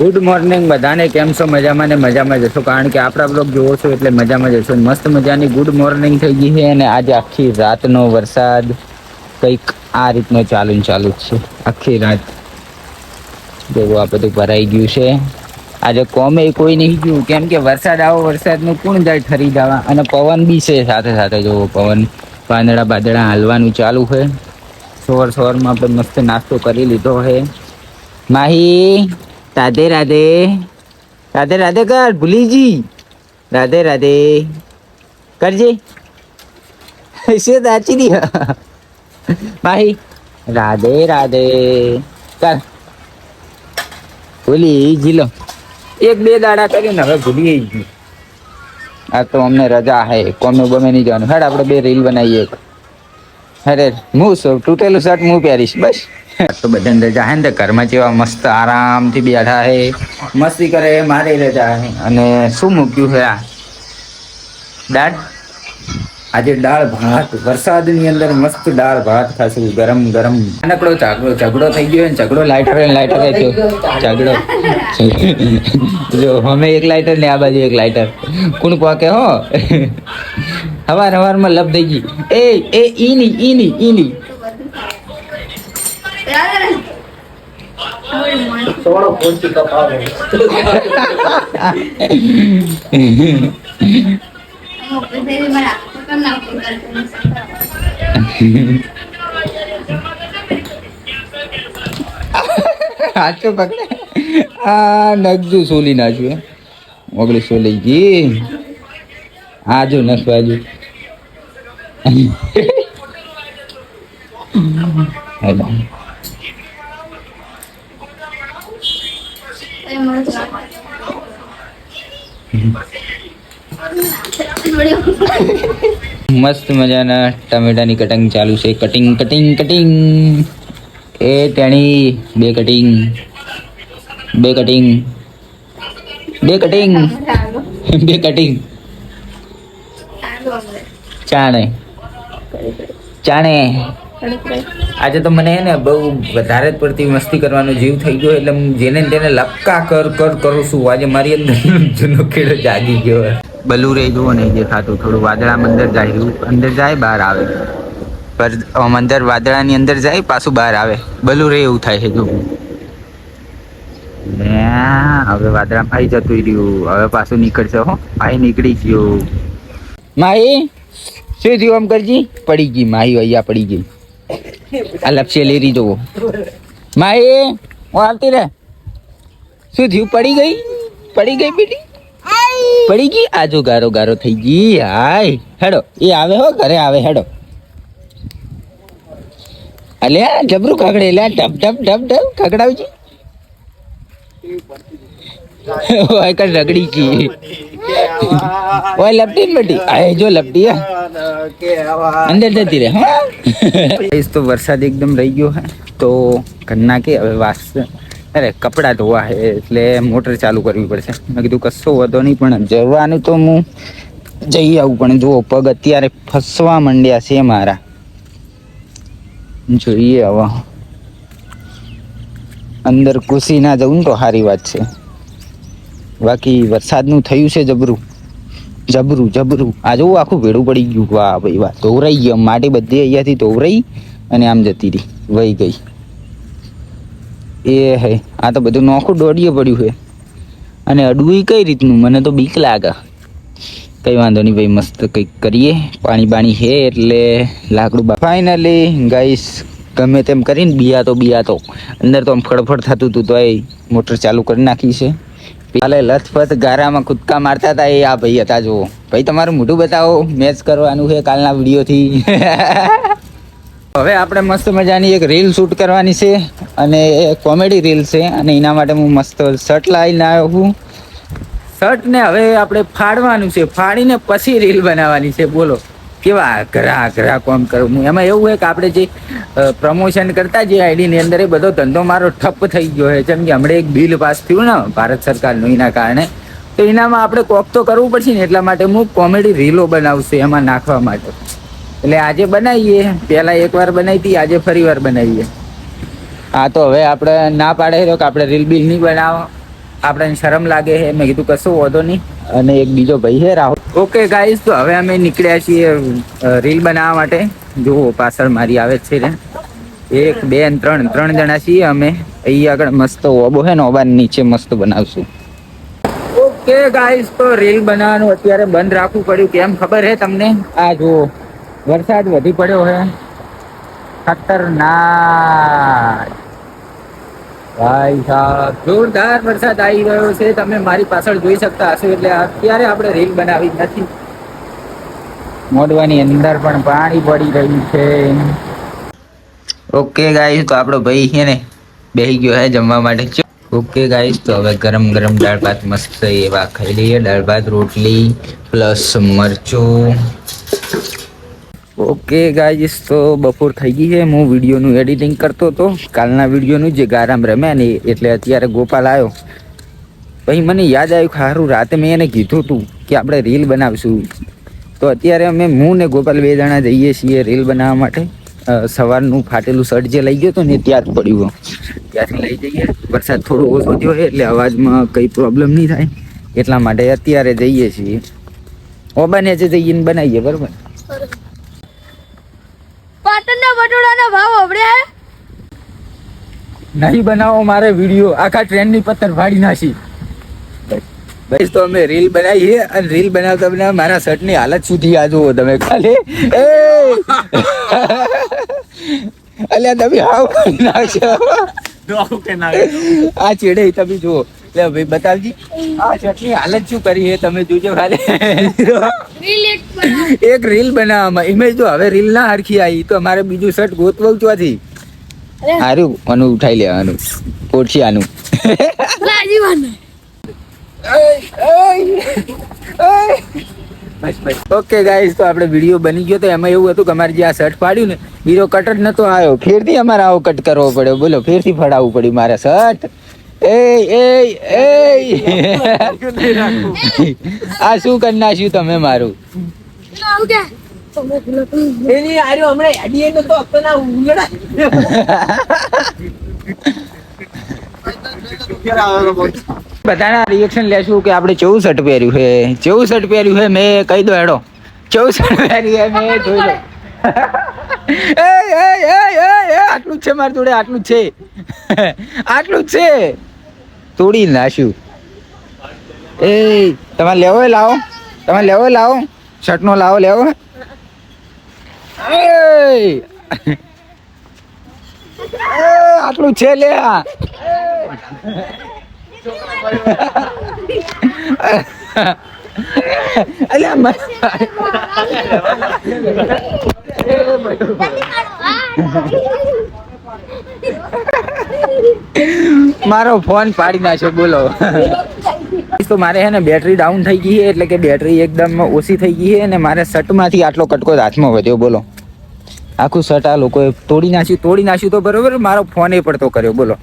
Good morning બધાને કેમ છો? મજામાં ને મજામાં જશો? કારણ કે આપણા બ્લોગ જોવો છો એટલે મજામાં જશો મસ્ત મજાની ગુડ મોર્નિંગ થઈ ગઈ છે અને આજે આખી રાતનો વરસાદ કંઈક આ રીતનો ચાલુ ચાલુ છે. આખી રાત જેવું આ બધું ભરાઈ ગયું છે. આજે કોમે કોઈ નહીં ગયું. કેમ કે વરસાદ આવો, વરસાદનું કોણ જાય ઠરી જવા અને પવન બી છે સાથે સાથે જોવો પવન. પાંદડા બાદડા હાલવાનું ચાલુ છે. સવાર સવારમાં આપણે મસ્ત નાસ્તો કરી લીધો છે. માહી! રાધે રાધે. રાધે રાધે, કર, ભૂલીજી. રાધે રાધે. કરજે. શું દાચી દી. ભાઈ રાધે રાધે. કર. ભૂલી જીલો એક, બે દાડા કરીને હવે ભૂલી ગઈ. આ તો અમને રજા હે. કોમે બમે નહીં જવાનું. હેડ, આપણે બે રીલ બનાવીએ એક. અરે હું તૂટેલું શર્ટ હું પહેરીશ. બસ. તો બધાને રજા હે ને ઘરમાં જેવા મસ્ત આરામથી બેઠા હે. મસ્તી કરે મારે રજા હે. અને શું મૂક્યું છે આ? દાળ? આજે દાળ ભાત. વરસાદની અંદર મસ્ત દાળ ભાત ખાશું. ગરમ ગરમ. નાનકડો ઝઘડો ઝઘડો થઈ ગયો ને, ઝઘડો લાઇટર લાઇટર થયો ઝઘડો. જો, અમે એક લાઇટર ને આ બાજુ એક લાઇટર કોણ કે હો? હવાર હવારમાં લપ થઈ ગઈ. એ એ ઈની ઈની ઈની હાચો પકડે. આ નગજુ સોલી નાખ્યું ઓગળી સોલી ગઈ આજો નસવાજો હેલો મસ્ત મજાના ટમેટાની કટિંગ ચાલુ છે. કટિંગ કટિંગ કટિંગ એ તેણી બે કટિંગ બે કટિંગ બે કટિંગ બે કટિંગ ચાણે. ચાણે. આજે તો મને હે ને બહુ વધારે જ પડતી મસ્તી કરવાનો જીવ થઈ ગયો એટલે હું જેને તેને લપકા કર કર કરું છું. આજે મારી અંદર જૂનો ખેડો જાગી ગયો બલુ રે જુઓ નહીં જે ખાતું થોડું વાદળામાં અંદર જાય અંદર જાય બહાર આવે. પર અંદર વાદળાની અંદર જાય પાછું બહાર આવે. બલુ રે એવું થાય છે જો. હવે વાદળામાં આવી જતું રહ્યું. હવે પાછું નીકળશે હો. ભાઈ નીકળી ગયું. માહી શું થયું આમ કરજી? પડી ગઈ માહી અહીંયા પડી ગઈ. આ લપસે લેરી જોવો. માહી હું આવતી રે શું થયું? પડી ગઈ? પડી ગઈ બેટી? પડી ગઈ? આજો ગારો ગારો થઈ ગઈ. હાય. હેડો. એ આવે હો ઘરે આવે. હેડો. અલે જબરું કાકડે લે ઢબ ડબ ડબ ડબ કાકડાવજી રગડી કી ઓય લપટી ને બેટી. આ જો લપટી અંદર જતી રહે, હા. તો વરસાદ એકદમ રહી ગયો હે. તો ઘરના કે હવે વાસ, અરે કપડાં ધોવા હે એટલે મોટર ચાલુ કરવી પડશે. મેં કીધું, કશો વધો નહીં, પણ જવાનું તો હું જઈ આવું. પણ જુઓ, પગ અત્યારે ફસવા માંડ્યા છે મારા. જોઈએ હવે. અંદર કૃષિ ના જવું ને તો સારી વાત છે. બાકી વરસાદનું થયું છે જબરું. જબરું જબરું. આ જોવું, આખું ભેડું પડી ગયું. વાહ, ભાઈ, વાહ. ધોવરાઈ ગયું. માટી બધી અહીંયાથી ધોવરાઈ અને આમ જતી રહી. વહી ગઈ. એ હે, આ તો બધું નોખું દોડીએ પડ્યું છે. અને અડવું કઈ રીતનું? મને તો બીક લાગે. કઈ વાંધો નહીં, ભાઈ, મસ્ત કંઈક કરીએ. પાણી બાણી છે એટલે લાકડું ફાઇનલી ગાઈસ ગમે તેમ કરીને બિયા તો બિયા તો અંદર તો આમ ફડફડ થતું હતું તો એ મોટર ચાલુ કરી નાખી છે. કાલે લથપથ ગારામાં કૂદકા મારતા હતા એ આ ભાઈ હતા, જુઓ. ભાઈ, તમારું મોઢું બતાવો. મેચ કરવાનું છે કાલના વિડીયોથી. હવે આપણે મસ્ત મજાની એક રીલ શૂટ કરવાની છે અને એ કોમેડી રીલ છે અને એના માટે હું મસ્ત શર્ટ લાવીને આવ્યો છું. શર્ટને હવે આપણે ફાડવાનું છે. ફાડીને પછી રીલ બનાવવાની છે. બોલો. કેવા ઘરા ઘરા કોમ કરવું એમાં એવું હોય કે આપણે જે પ્રમોશન કરતા જે આઈડીની અંદર એ બધો ધંધો મારો ઠપ થઈ ગયો છે જેમ કે હમણાં એક બિલ પાસ થયું ને, ભારત સરકારનું એના કારણે. તો એનામાં આપણે કોક તો કરવું પડશે ને, એટલા માટે હું કોમેડી રીલો બનાવશે એમાં નાખવા માટે. એટલે આજે બનાવીએ. પહેલાં એકવાર બનાવી હતી, આજે ફરી વાર બનાવીએ. હા તો હવે આપણે ના પાડે તો કે આપણે રીલ બિલ નહીં બનાવો. આપણને શરમ લાગે છે. મેં કીધું, કશું વાંધો નહીં. અને એક બીજો ભાઈ છે, રાહુલ. ઓકે ગાઈસ તો હવે અમે નીકળ્યા છીએ રીલ બનાવવા માટે. જુઓ, પાછળ મારી આવે છે ને. એક, બે ત્રણ. ત્રણ જણા છીએ અમે. અહીંયા આગળ મસ્ત ઓબો છે ને ઓબા નીચે મસ્ત બનાવશું. ઓકે ગાઈસ તો રીલ બનાવવાનું અત્યારે બંધ રાખવું પડ્યું. કેમ ખબર છે તમને? આ જુઓ, વરસાદ વધી પડ્યો છે. ખતરનાક. ભાઈ સાહેબ, જોરદાર વરસાદ આવી રહ્યો છે. તમે મારી પાછળ જોઈ શકતા હશો, એટલે અત્યારે આપણે રીલ બનાવી નથી. મોડવાની અંદર પણ પાણી પડી રહ્યું છે. ઓકે ગાઈસ તો આપણો ભાઈ છે ને, બેહી ગયો હે જમવા માટે. ઓકે ગાઈસ તો હવે ગરમ ગરમ દાળ ભાત મસ્ત એવા ખાઈ લઈએ. દાળ ભાત, રોટલી પ્લસ મરચું. ઓકે ગાઈસ તો બપોર થઈ ગઈ છે. હું વિડીયોનું એડિટિંગ કરતો હતો. કાલના વિડીયોનું જે ગારામ રમ્યા ને, એટલે અત્યારે ગોપાલ આવ્યો પછી મને યાદ આવ્યું સારું રાતે મેં એને કીધું હતું કે આપણે રીલ બનાવશું. તો અત્યારે અમે હું ને ગોપાલ બે જણા જઈએ છીએ રીલ બનાવવા માટે. સવારનું ફાટેલું શર્ટ જે લઈ ગયો હતો ને ત્યાં જ પડ્યું ત્યાંથી લઈ જઈએ. વરસાદ થોડો ઓછો થયો છે એટલે અવાજમાં કંઈ પ્રોબ્લેમ નહીં થાય. એટલા માટે અત્યારે જઈએ છીએ. ઓબાને જે જઈને બનાવીએ, બરાબર? પાટણના બટોડાના ભાવ હબળ્યા નહીં બનાવો મારે વીડિયો. આખા ટ્રેનની પત્તર ફાડી નાખી. બસ તો અમે રીલ બનાવી છે અને રીલ બનાવતા બનાવતા મારા શર્ટની હાલત સુધી આ જુઓ તમે. ખાલી. એ! અલ્યા તમે હાવ નાખશો. આ ચેડે તમે જુઓ. લે ભાઈ બતાવજી. આ ચટણી હાલત શું કરી છે? તમે જોજો ખાલી એક રીલ બનાવવામાં. ઇમેજ તો હવે રીલ ના હરખી આવી. તો અમારે બીજું શર્ટ ગોતવું ચોથી સારું આનું ઉઠાઈ લેવાનું ઓછી આનું. ઓકે ગાઈસ તો આપણે વીડિયો બની ગયો તો એમાં એવું હતું કે અમારે જે આ શર્ટ પાડ્યું ને બીજો કટ જ નતો આવ્યો. ફેરથી અમારે આવો કટ કરવો પડ્યો. બોલો ફેરથી ફડાવવું પડ્યું મારે શર્ટ એ એ એ આ શું કરી નાખ્યું તમે મારું? એની આર્યો હમણાં ઉંગડા બધાના રિએક્શન લેશું કે આપણે ચેવું શર્ટ પહેર્યું છે. ચેવું શર્ટ પહેર્યું છે મેં કહી દો હેડો. ચેવું શર્ટ પહેર્યું છે મેં જોઈ લો. એ એ એ એ એ આટલું જ છે મારી જોડે આટલું જ છે. આટલું જ છે. તોડી નાખ્યું. એ, તમે લેવો લાવો. તમે લેવો લાવો. શર્ટનો લાવો, લેવો. આટલું છે લે અલ્યા મારો ફોન પાડી નાખ્યો, બોલો. તો મારે હે ને બેટરી ડાઉન થઈ ગઈ એટલે કે બેટરી એકદમ ઓછી થઈ ગઈ છે અને મારે શર્ટમાંથી આટલો કટકો હાથમાં વધ્યો, બોલો. આખું શર્ટ આ લોકોએ તોડી નાખ્યું તોડી નાખ્યું તો બરોબર, મારો ફોન એ પડતો કર્યો, બોલો.